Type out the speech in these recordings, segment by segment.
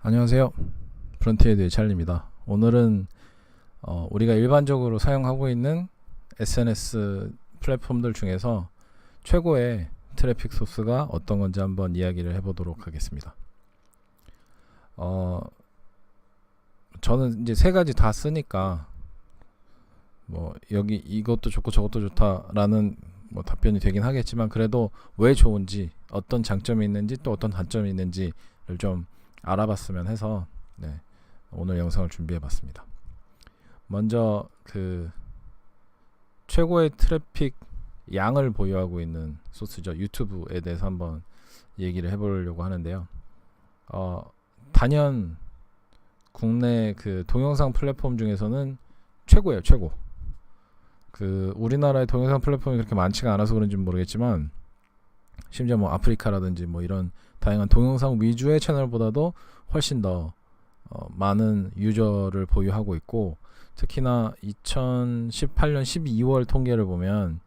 안녕하세요. 프론티에드의 찰리입니다. 오늘은 어, 우리가 일반적으로 사용하고 있는 SNS 플랫폼들 중에서 최고의 트래픽 소스가 어떤 건지 한번 이야기를 해보도록 하겠습니다. 어, 저는 이제 세 가지 다 쓰니까 뭐 여기 이것도 좋고 저것도 좋다라는 뭐 답변이 되긴 하겠지만 그래도 왜 좋은지 어떤 장점이 있는지 또 어떤 단점이 있는지를 좀 알아봤으면 해서 네, 오늘 영상을 준비해봤습니다. 먼저 그 최고의 트래픽 양을 보유하고 있는 소스죠 유튜브에 대해서 한번 얘기를 해보려고 하는데요. 어, 단연 국내 그 동영상 플랫폼 중에서는 최고예요 최고. 그 우리나라의 동영상 플랫폼이 그렇게 많지가 않아서 그런지 모르겠지만 심지어 뭐 아프리카라든지 뭐 이런 다양한 동영상 위주의 채널보다도 훨씬 더 어, 많은 유저를 보유하고 있고 특히나 2018년 12월 통계를 보면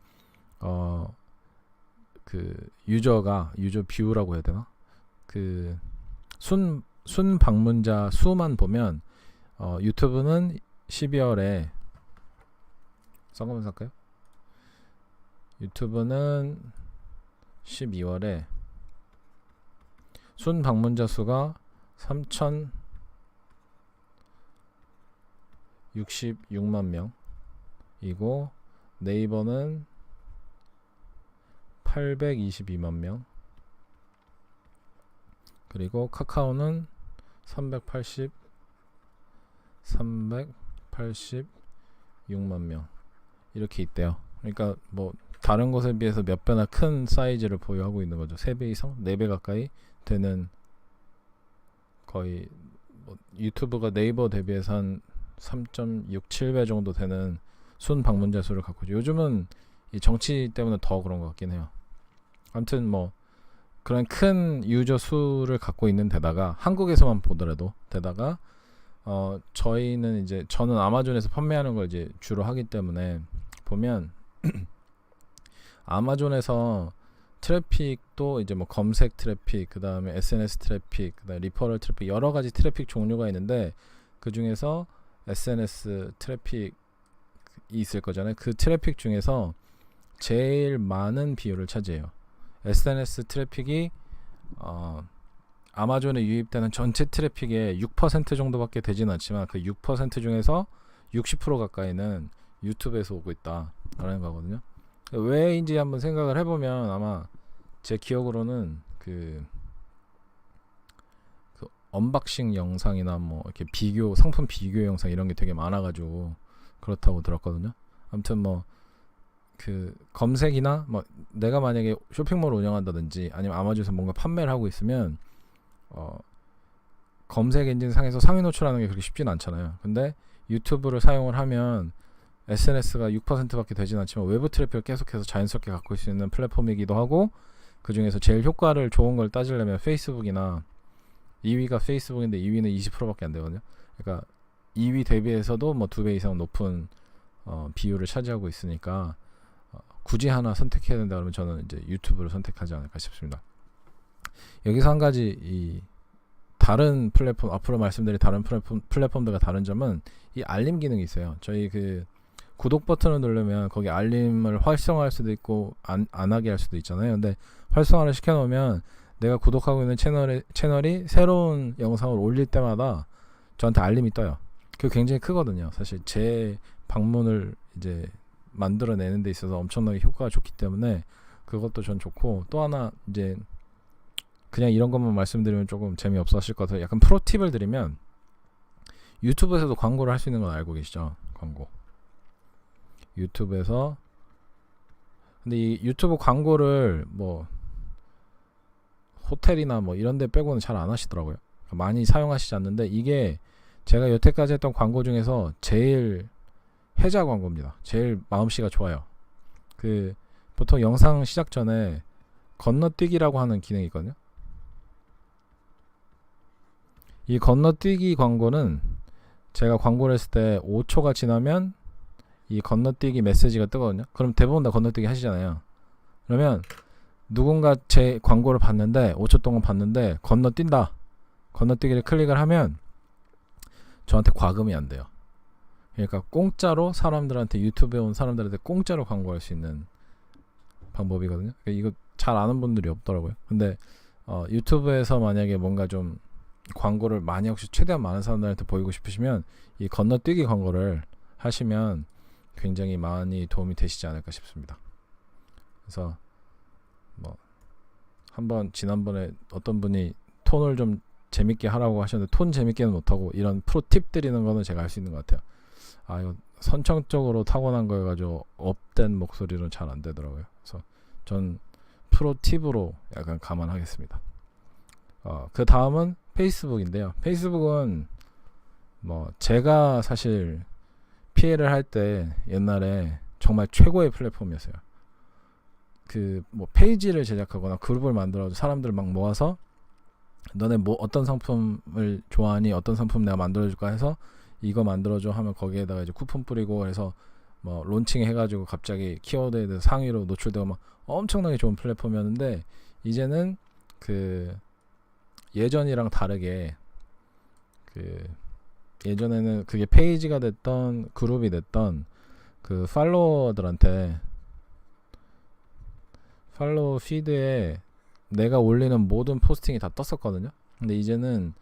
어 그 유저가 유저 뷰라고 해야 되나 그 순 순 방문자 수만 보면 어 유튜브는 12월에 잠깐만 살까요? 유튜브는 12월에 순 방문자 수가 3,066만 명이고 네이버는 822만 명 그리고 카카오는 380 386만 명 이렇게 있대요. 그러니까 뭐 다른 곳에 비해서 몇 배나 큰 사이즈를 보유하고 있는 거죠. 3배 이상, 4배 가까이 되는 거의 뭐 유튜브가 네이버 대비해서 한 3.67배 정도 되는 순 방문자 수를 갖고 있죠. 요즘은 이 정치 때문에 더 그런 것 같긴 해요. 아무튼 뭐 그런 큰 유저 수를 갖고 있는 데다가 한국에서만 보더라도 데다가 어 저희는 이제 저는 아마존에서 판매하는 걸 이제 주로 하기 때문에 보면 아마존에서 트래픽도 이제 뭐 검색 트래픽, 그 다음에 SNS 트래픽, 그 다음에 리퍼럴 트래픽 여러 가지 트래픽 종류가 있는데 그 중에서 SNS 트래픽이 있을 거잖아요. 그 트래픽 중에서 제일 많은 비율을 차지해요. SNS 트래픽이 어, 아마존에 유입되는 전체 트래픽의 6% 정도밖에 되진 않지만 그 6% 중에서 60% 가까이는 유튜브에서 오고 있다라는 거거든요. 왜인지 한번 생각을 해보면 아마 제 기억으로는 그, 그 언박싱 영상이나 뭐 이렇게 비교 상품 비교 영상 이런 게 되게 많아가지고 그렇다고 들었거든요. 아무튼 뭐 그 검색이나 뭐 내가 만약에 쇼핑몰을 운영한다든지 아니면 아마존에서 뭔가 판매를 하고 있으면 어 검색 엔진 상에서 상위 노출하는 게 그렇게 쉽진 않잖아요. 근데 유튜브를 사용을 하면 SNS가 6%밖에 되진 않지만 외부 트래픽을 계속해서 자연스럽게 갖고 있을 수 있는 플랫폼이기도 하고 그 중에서 제일 효과를 좋은 걸 따지려면 페이스북이나 2위가 페이스북인데 2위는 20%밖에 안 되거든요. 그러니까 2위 대비해서도 뭐 두 배 이상 높은 어, 비율을 차지하고 있으니까 어, 굳이 하나 선택해야 된다 그러면 저는 이제 유튜브를 선택하지 않을까 싶습니다. 여기서 한 가지 이 다른 플랫폼 앞으로 말씀드릴 다른 플랫폼 플랫폼들과 다른 점은 이 알림 기능이 있어요. 저희 그 구독 버튼을 누르면 거기 알림을 활성화할 수도 있고 안, 안 하게 할 수도 있잖아요. 근데 활성화를 시켜 놓으면 내가 구독하고 있는 채널에, 채널이 새로운 영상을 올릴 때마다 저한테 알림이 떠요. 그게 굉장히 크거든요. 사실 제 방문을 이제 만들어내는 데 있어서 엄청나게 효과가 좋기 때문에 그것도 전 좋고 또 하나 이제 그냥 이런 것만 말씀드리면 조금 재미없어 하실 것 같아요. 약간 프로 팁을 드리면 유튜브에서도 광고를 할 수 있는 건 알고 계시죠? 광고. 유튜브에서 근데 이 유튜브 광고를 뭐 호텔이나 뭐 이런 데 빼고는 잘 안 하시더라고요. 많이 사용하시지 않는데 이게 제가 여태까지 했던 광고 중에서 제일 해자 광고입니다. 제일 마음씨가 좋아요. 그 보통 영상 시작 전에 건너뛰기라고 하는 기능이 있거든요. 이 건너뛰기 광고는 제가 광고를 했을 때 5초가 지나면 이 건너뛰기 메시지가 뜨거든요. 그럼 대부분 다 건너뛰기 하시잖아요. 그러면 누군가 제 광고를 봤는데 5초 동안 봤는데 건너뛴다. 건너뛰기를 클릭을 하면 저한테 과금이 안 돼요. 그러니까 공짜로 사람들한테 유튜브에 온 사람들한테 공짜로 광고할 수 있는 방법이거든요. 그러니까 이거 잘 아는 분들이 없더라고요. 근데 어, 유튜브에서 만약에 뭔가 좀 광고를 많이 혹시 최대한 많은 사람들한테 보이고 싶으시면 이 건너뛰기 광고를 하시면 굉장히 많이 도움이 되시지 않을까 싶습니다. 그래서 뭐 한번 지난번에 어떤 분이 톤을 좀 재밌게 하라고 하셨는데 톤 재밌게는 못하고 이런 프로 팁 드리는 거는 제가 할 수 있는 것 같아요. 아 이거 선천적으로 타고난 거여가지고 업된 목소리로는 잘 안 되더라고요. 그래서 전 프로 팁으로 약간 감안하겠습니다. 어, 그 다음은 페이스북인데요. 페이스북은 뭐 제가 사실 피해를 할때 옛날에 정말 최고의 플랫폼이었어요. 그 뭐 페이지를 제작하거나 그룹을 만들어서 사람들 막 모아서 너네 뭐 어떤 상품을 좋아하니 어떤 상품 내가 만들어줄까 해서 이거 만들어줘 하면 거기에다가 이제 쿠폰 뿌리고 해서 뭐 론칭 해가지고 갑자기 키워드에 대해서 상위로 노출되고 막 엄청나게 좋은 플랫폼이었는데 이제는 그 예전이랑 다르게 그 예전에는 그게 페이지가 됐던 그룹이 됐던 그 팔로워들한테 팔로우 피드에 내가 올리는 모든 포스팅이 다 떴었거든요. 근데 이제는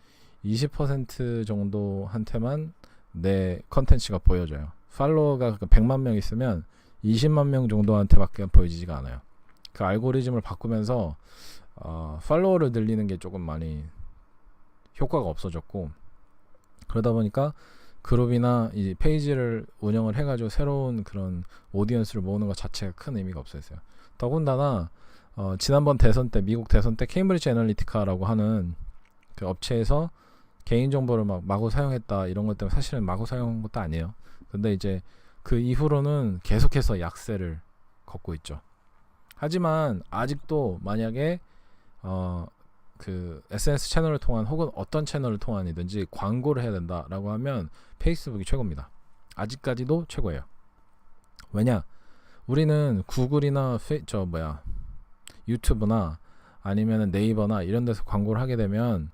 20% 정도한테만 내 컨텐츠가 보여져요. 팔로워가 100만 명 있으면 20만 명 정도한테밖에 보여지지가 않아요. 그 알고리즘을 바꾸면서 어, 팔로워를 늘리는 게 조금 많이 효과가 없어졌고 그러다 보니까 그룹이나 이 페이지를 운영을 해가지고 새로운 그런 오디언스를 모으는 것 자체가 큰 의미가 없어졌어요. 더군다나 어, 지난번 대선 때 미국 대선 때 케임브리지 애널리티카라고 하는 그 업체에서 개인 정보를 막 마구 사용했다 이런 것 때문에 사실은 마구 사용한 것도 아니에요. 근데 이제 그 이후로는 계속해서 약세를 걷고 있죠. 하지만 아직도 만약에 어 그 SNS 채널을 통한 혹은 어떤 채널을 통한이든지 광고를 해야 된다라고 하면 페이스북이 최고입니다. 아직까지도 최고예요. 왜냐? 우리는 구글이나 페, 저 뭐야 유튜브나 아니면 네이버나 이런 데서 광고를 하게 되면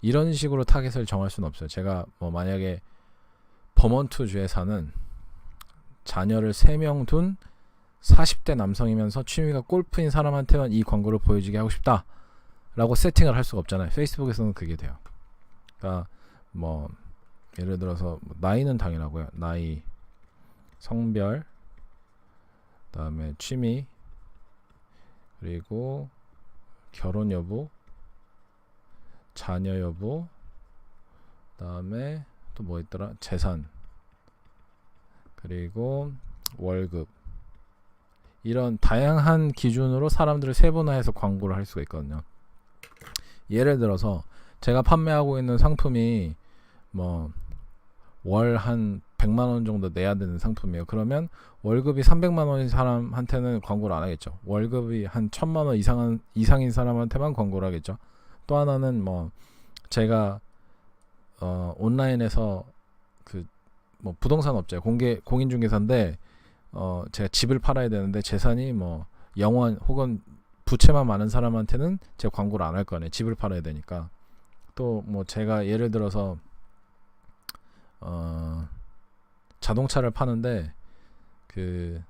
이런 식으로 타겟을 정할 수는 없어요. 제가 뭐 만약에 버먼트 주에 사는 자녀를 3명 둔 40대 남성이면서 취미가 골프인 사람한테만 이 광고를 보여주게 하고 싶다. 라고 세팅을 할 수가 없잖아요. 페이스북에서는 그게 돼요. 그러니까 뭐 예를 들어서 뭐 나이는 당연하고요. 나이, 성별, 그다음에 취미, 그리고 결혼 여부, 자녀 여부, 그다음에 또 뭐 있더라? 재산. 그리고 월급. 이런 다양한 기준으로 사람들을 세분화해서 광고를 할 수가 있거든요. 예를 들어서 제가 판매하고 있는 상품이 뭐 월 한 100만 원 정도 내야 되는 상품이에요. 그러면 월급이 300만 원인 사람한테는 광고를 안 하겠죠. 월급이 한 1000만 원 이상한 이상인 사람한테만 광고를 하겠죠. 또 하나는 뭐 제가 어 온라인에서 그 뭐 부동산 업체 공개 공인중개사인데 어 제가 집을 팔아야 되는데 재산이 뭐 영원 혹은 부채만 많은 사람한테는 제가 광고를 안 할 거네. 집을 팔아야 되니까. 또 뭐 제가 예를 들어서 어 자동차를 파는데 그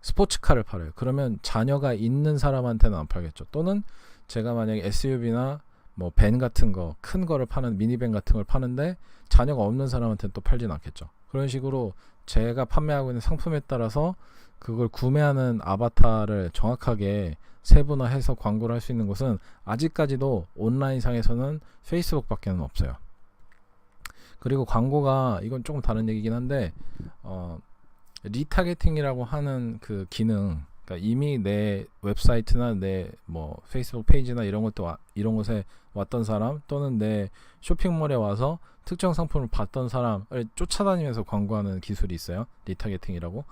스포츠카를 팔아요. 그러면 자녀가 있는 사람한테는 안 팔겠죠. 또는 제가 만약에 SUV나 뭐 밴 같은 거, 큰 거를 파는 미니밴 같은 걸 파는데 자녀가 없는 사람한테는 또 팔진 않겠죠. 그런 식으로 제가 판매하고 있는 상품에 따라서 그걸 구매하는 아바타를 정확하게 세분화해서 광고를 할 수 있는 곳은 아직까지도 온라인 상에서는 페이스북밖에는 없어요. 그리고 광고가 이건 조금 다른 얘기긴 한데 어 리타게팅이라고 하는 그 기능 그러니까 이미 내 웹사이트나 내 뭐 페이스북 페이지나 이런 것도 와, 이런 곳에 왔던 사람 또는 내 쇼핑몰에 와서 특정 상품을 봤던 사람을 쫓아다니면서 광고하는 기술이 있어요. 리타게팅이라고.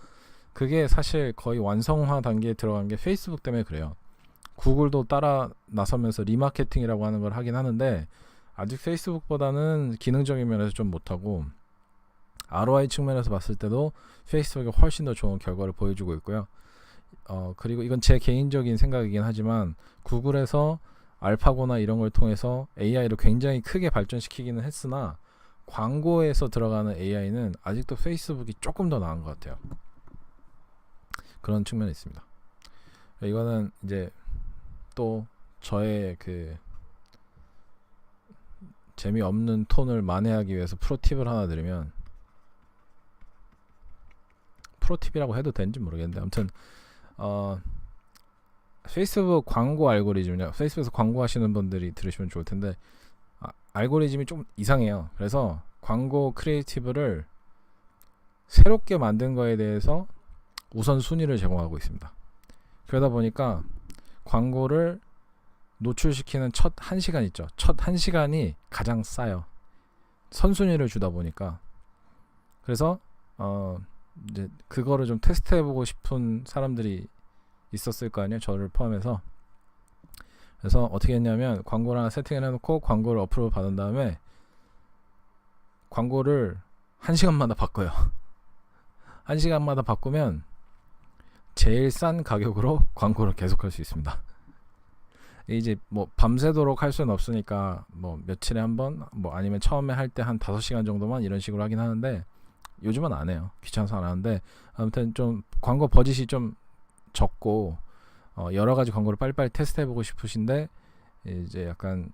그게 사실 거의 완성화 단계에 들어간 게 페이스북 때문에 그래요. 구글도 따라 나서면서 리마케팅이라고 하는 걸 하긴 하는데 아직 페이스북보다는 기능적인 면에서 좀 못하고 ROI 측면에서 봤을 때도 페이스북이 훨씬 더 좋은 결과를 보여주고 있고요. 어 그리고 이건 제 개인적인 생각이긴 하지만 구글에서 알파고나 이런 걸 통해서 AI를 굉장히 크게 발전시키기는 했으나 광고에서 들어가는 AI는 아직도 페이스북이 조금 더 나은 것 같아요. 그런 측면이 있습니다. 이거는 이제 또 저의 그 재미없는 톤을 만회하기 위해서 프로팁을 하나 드리면 프로팁이라고 해도 되는지 모르겠는데 아무튼 어 페이스북 광고 알고리즘이요. 페이스북에서 광고하시는 분들이 들으시면 좋을 텐데 아, 알고리즘이 좀 이상해요. 그래서 광고 크리에이티브를 새롭게 만든 거에 대해서 우선 순위를 제공하고 있습니다. 그러다 보니까 광고를 노출시키는 첫 1시간 있죠. 첫 1시간이 가장 싸요. 선순위를 주다 보니까 그래서 어 이제 그거를 좀 테스트해 보고 싶은 사람들이 있었을 거 아니에요. 저를 포함해서. 그래서 어떻게 했냐면 광고를 하나 세팅을 해 놓고 광고를 어프로브 받은 다음에 광고를 한 시간마다 바꿔요. 한 시간마다 바꾸면 제일 싼 가격으로 광고를 계속할 수 있습니다. 이제 뭐 밤새도록 할 수는 없으니까 뭐 며칠에 한 번 뭐 아니면 처음에 할 때 한 5시간 정도만 이런 식으로 하긴 하는데 요즘은 안 해요. 귀찮아서 안 하는데 아무튼 좀 광고 버짓이 좀 적고 어 여러 가지 광고를 빨리빨리 테스트해 보고 싶으신데 이제 약간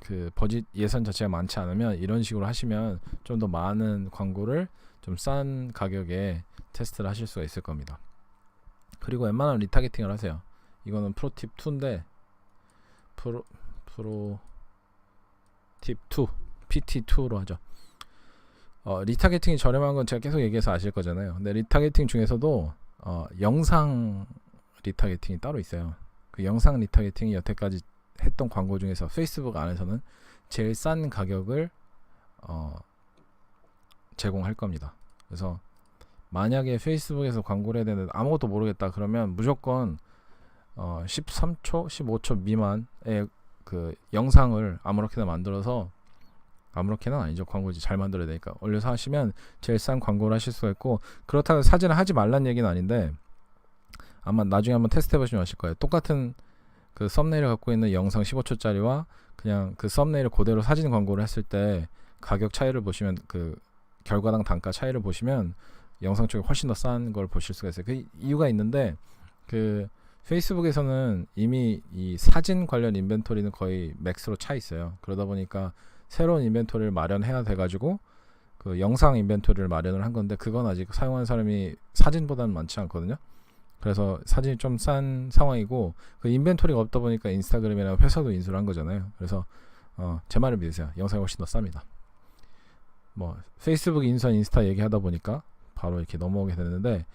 그 버짓 예산 자체가 많지 않으면 이런 식으로 하시면 좀 더 많은 광고를 좀 싼 가격에 테스트를 하실 수가 있을 겁니다. 그리고 웬만하면 리타게팅을 하세요. 이거는 프로팁 2인데 프로 프로 팁 2 PT2로 하죠. 어, 리타게팅이 저렴한 건 제가 계속 얘기해서 아실 거잖아요. 근데 리타게팅 중에서도 어, 영상 리타게팅이 따로 있어요. 그 영상 리타게팅이 여태까지 했던 광고 중에서 페이스북 안에서는 제일 싼 가격을 어, 제공할 겁니다. 그래서 만약에 페이스북에서 광고를 해야 되는데 아무것도 모르겠다 그러면 무조건 어, 13초, 15초 미만의 그 영상을 아무렇게나 만들어서 아무렇게는 아니죠. 광고지 잘 만들어야 되니까 올려서 하시면 제일 싼 광고를 하실 수가 있고 그렇다고 사진을 하지 말란 얘기는 아닌데 아마 나중에 한번 테스트 해보시면 아실 거예요. 똑같은 그 썸네일을 갖고 있는 영상 15초짜리와 그냥 그 썸네일을 그대로 사진 광고를 했을 때 가격 차이를 보시면 그 결과당 단가 차이를 보시면 영상 쪽이 훨씬 더 싼 걸 보실 수가 있어요. 그 이유가 있는데 그 페이스북에서는 이미 이 사진 관련 인벤토리는 거의 맥스로 차 있어요. 그러다 보니까 새로운 인벤토리를 마련해야 돼가지고 그 영상 인벤토리를 마련을 한 건데 그건 아직 사용하는 사람이 사진보다는 많지 않거든요. 그래서 사진이 좀 싼 상황이고 그 인벤토리가 없다 보니까 인스타그램이나 회사도 인수를 한 거잖아요. 그래서 어, 제 말을 믿으세요. 영상이 훨씬 더 쌉니다. 뭐 페이스북 인수한 인스타 얘기하다 보니까 바로 이렇게 넘어오게 됐는데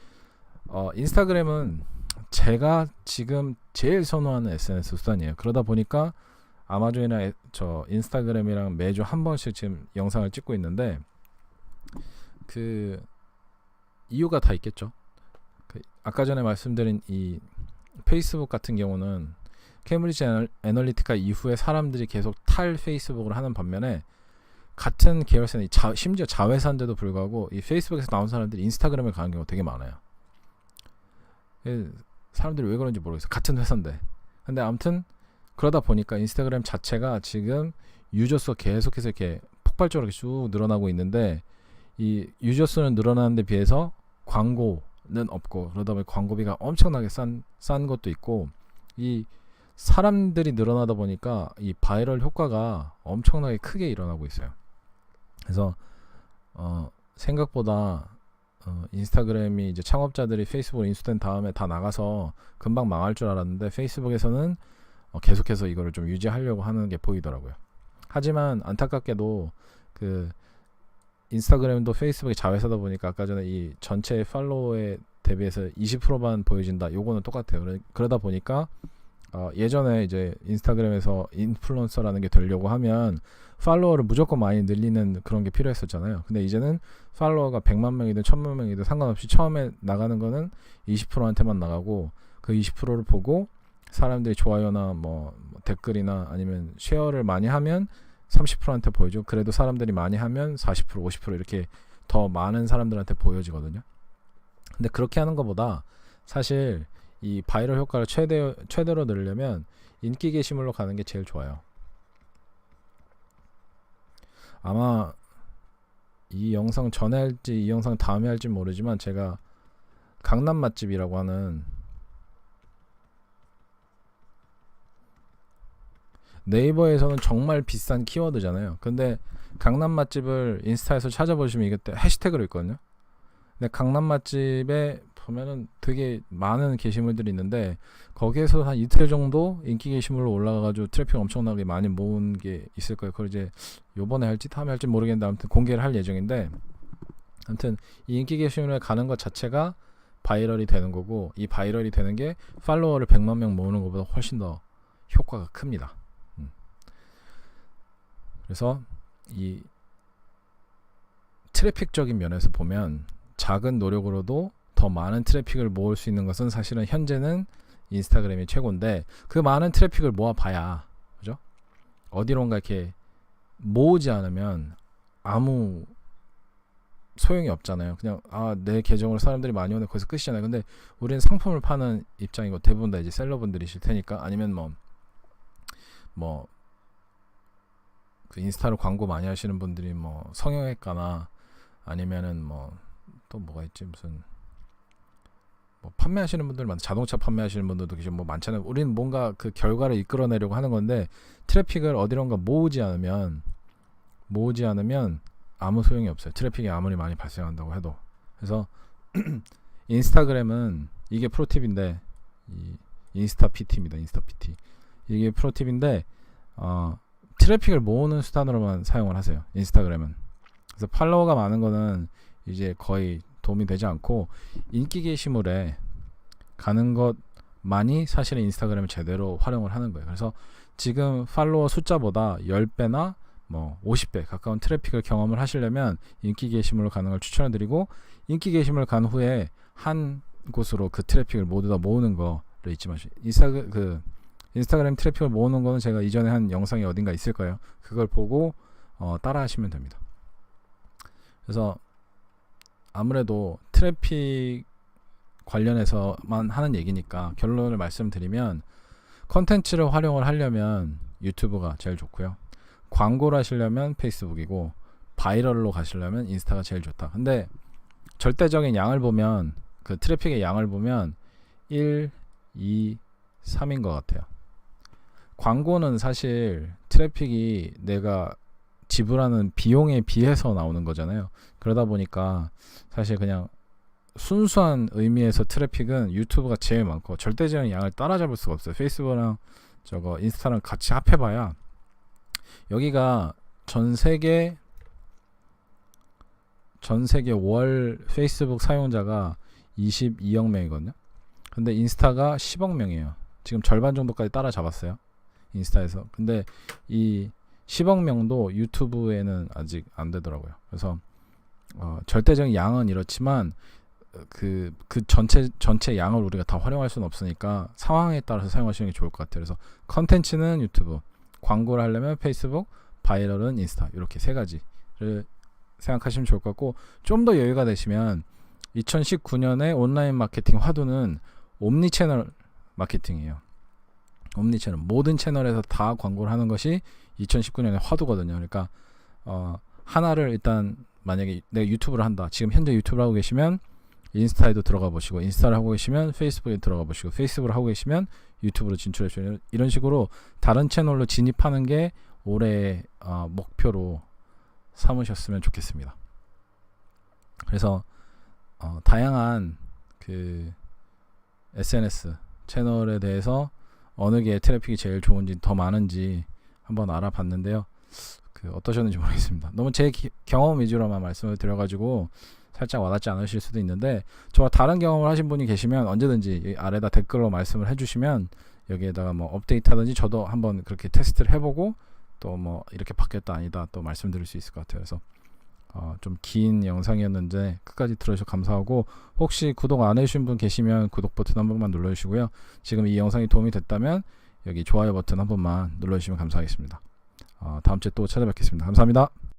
어, 인스타그램은 제가 지금 제일 선호하는 SNS 수단이에요. 그러다 보니까 아마존이나 에- 저 인스타그램이랑 매주 한 번씩 지금 영상을 찍고 있는데 그 이유가 다 있겠죠. 그 아까 전에 말씀드린 이 페이스북 같은 경우는 케임브리지 애널- 애널리티카 이후에 사람들이 계속 탈 페이스북을 하는 반면에 같은 계열사는 이 자, 심지어 자회사인데도 불구하고 이 페이스북에서 나온 사람들이 인스타그램에 가는 경우가 되게 많아요. 예, 사람들이 왜 그런지 모르겠어요. 같은 회사인데. 근데 아무튼 그러다 보니까 인스타그램 자체가 지금 유저 수가 계속해서 이렇게 폭발적으로 쭉 늘어나고 있는데 이 유저 수는 늘어나는 데 비해서 광고는 없고 그러다 보니 광고비가 엄청나게 싼, 싼 것도 있고 이 사람들이 늘어나다 보니까 이 바이럴 효과가 엄청나게 크게 일어나고 있어요. 그래서 어, 생각보다 어, 인스타그램이 이제 창업자들이 페이스북 인수된 다음에 다 나가서 금방 망할 줄 알았는데 페이스북에서는 어, 계속해서 이거를 좀 유지하려고 하는 게 보이더라고요. 하지만 안타깝게도 그 인스타그램도 페이스북의 자회사다 보니까 아까 전에 이 전체 팔로워에 대비해서 20%만 보여진다. 요거는 똑같아요. 그러- 그러다 보니까 어, 예전에 이제 인스타그램에서 인플루언서라는 게 되려고 하면 팔로워를 무조건 많이 늘리는 그런 게 필요했었잖아요. 근데 이제는 팔로워가 100만 명이든 1000만 명이든 상관없이 처음에 나가는 거는 20%한테만 나가고 그 20%를 보고 사람들이 좋아요나 뭐, 뭐 댓글이나 아니면 쉐어를 많이 하면 30%한테 보여주고 그래도 사람들이 많이 하면 40% 50% 이렇게 더 많은 사람들한테 보여지거든요. 근데 그렇게 하는 것보다 사실 이 바이럴 효과를 최대 최대로 늘려면 인기 게시물로 가는 게 제일 좋아요. 아마 이 영상 전에 할지 이 영상 다음에 할지 모르지만 제가 강남 맛집이라고 하는 네이버에서는 정말 비싼 키워드잖아요. 근데 강남 맛집을 인스타에서 찾아보시면 이게 때 해시태그로 있거든요. 근데 강남 맛집에 보면은 되게 많은 게시물들이 있는데 거기에서 한 이틀 정도 인기 게시물로 올라가가지고 트래픽 엄청나게 많이 모은 게 있을 거예요. 그걸 이제 요번에 할지 다음에 할지 모르겠는데 아무튼 공개를 할 예정인데 아무튼 이 인기 게시물에 가는 것 자체가 바이럴이 되는 거고 이 바이럴이 되는 게 팔로워를 100만 명 모으는 것보다 훨씬 더 효과가 큽니다. 음. 그래서 이 트래픽적인 면에서 보면 작은 노력으로도 더 많은 트래픽을 모을 수 있는 것은 사실은 현재는 인스타그램이 최고인데 그 많은 트래픽을 모아봐야 그죠? 어디론가 이렇게 모으지 않으면 아무 소용이 없잖아요. 그냥 아 내 계정으로 사람들이 많이 오네 거기서 끝이잖아요. 근데 우리는 상품을 파는 입장이고 대부분 다 이제 셀러분들이실 테니까 아니면 뭐 뭐 그 인스타로 광고 많이 하시는 분들이 뭐 성형외과나 아니면은 뭐 또 뭐가 있지 무슨 뭐 판매하시는 분들 많 자동차 판매하시는 분들도 계시고 뭐 많잖아요. 우리는 뭔가 그 결과를 이끌어내려고 하는 건데 트래픽을 어디론가 모으지 않으면 모으지 않으면 아무 소용이 없어요. 트래픽이 아무리 많이 발생한다고 해도. 그래서 인스타그램은 이게 프로팁인데 이 인스타 PT입니다. 인스타 PT. 이게 프로팁인데 어, 트래픽을 모으는 수단으로만 사용을 하세요. 인스타그램은. 그래서 팔로워가 많은 거는 이제 거의 도움이 되지 않고 인기 게시물에 가는 것만이 사실은 인스타그램을 제대로 활용을 하는 거예요. 그래서 지금 팔로워 숫자보다 10배나 뭐 50배 가까운 트래픽을 경험을 하시려면 인기 게시물로 가는 걸 추천해 드리고 인기 게시물 간 후에 한 곳으로 그 트래픽을 모두 다 모으는 거를 잊지 마시고 인스타 그 인스타그램 트래픽을 모으는 거는 제가 이전에 한 영상이 어딘가 있을 거예요. 그걸 보고 어, 따라 하시면 됩니다. 그래서 아무래도 트래픽 관련해서만 하는 얘기니까 결론을 말씀드리면 컨텐츠를 활용을 하려면 유튜브가 제일 좋고요. 광고를 하시려면 페이스북이고 바이럴로 가시려면 인스타가 제일 좋다. 근데 절대적인 양을 보면 그 트래픽의 양을 보면 1, 2, 3인 것 같아요. 광고는 사실 트래픽이 내가 지불하는 비용에 비해서 나오는 거잖아요. 그러다 보니까 사실 그냥 순수한 의미에서 트래픽은 유튜브가 제일 많고 절대적인 양을 따라잡을 수가 없어요. 페이스북이랑 저거 인스타랑 같이 합해봐야 여기가 전 세계 전 세계 월 페이스북 사용자가 22억 명이거든요. 근데 인스타가 10억 명이에요. 지금 절반 정도까지 따라잡았어요. 인스타에서. 근데 이 10억 명도 유튜브에는 아직 안 되더라고요. 그래서 어, 절대적인 양은 이렇지만 그, 그 전체, 전체 양을 우리가 다 활용할 수는 없으니까 상황에 따라서 사용하시는 게 좋을 것 같아요. 그래서 컨텐츠는 유튜브, 광고를 하려면 페이스북, 바이럴은 인스타. 이렇게 세 가지를 생각하시면 좋을 것 같고, 좀 더 여유가 되시면 2019년에 온라인 마케팅 화두는 옴니 채널 마케팅이에요. 옴니 채널. 모든 채널에서 다 광고를 하는 것이 2019년의 화두거든요. 그러니까, 어, 하나를 일단 만약에 내가 유튜브를 한다. 지금 현재 유튜브를 하고 계시면 인스타에도 들어가 보시고 인스타를 하고 계시면 페이스북에 들어가 보시고 페이스북을 하고 계시면 유튜브로 진출해 주시는 이런 식으로 다른 채널로 진입하는 게 올해 어, 목표로 삼으셨으면 좋겠습니다. 그래서 어, 다양한 그 SNS 채널에 대해서 어느 게 트래픽이 제일 좋은지 더 많은지 한번 알아봤는데요. 그 어떠셨는지 모르겠습니다. 너무 제 기, 경험 위주로만 말씀을 드려가지고 살짝 와닿지 않으실 수도 있는데 저와 다른 경험을 하신 분이 계시면 언제든지 아래다 댓글로 말씀을 해주시면 여기에다가 뭐 업데이트하든지 저도 한번 그렇게 테스트를 해보고 또 뭐 이렇게 바뀌었다 아니다 또 말씀드릴 수 있을 것 같아요. 그래서 어, 좀 긴 영상이었는데 끝까지 들어주셔서 감사하고 혹시 구독 안 해주신 분 계시면 구독 버튼 한 번만 눌러주시고요. 지금 이 영상이 도움이 됐다면 여기 좋아요 버튼 한 번만 눌러주시면 감사하겠습니다. 어, 다음 주에 또 찾아뵙겠습니다. 감사합니다.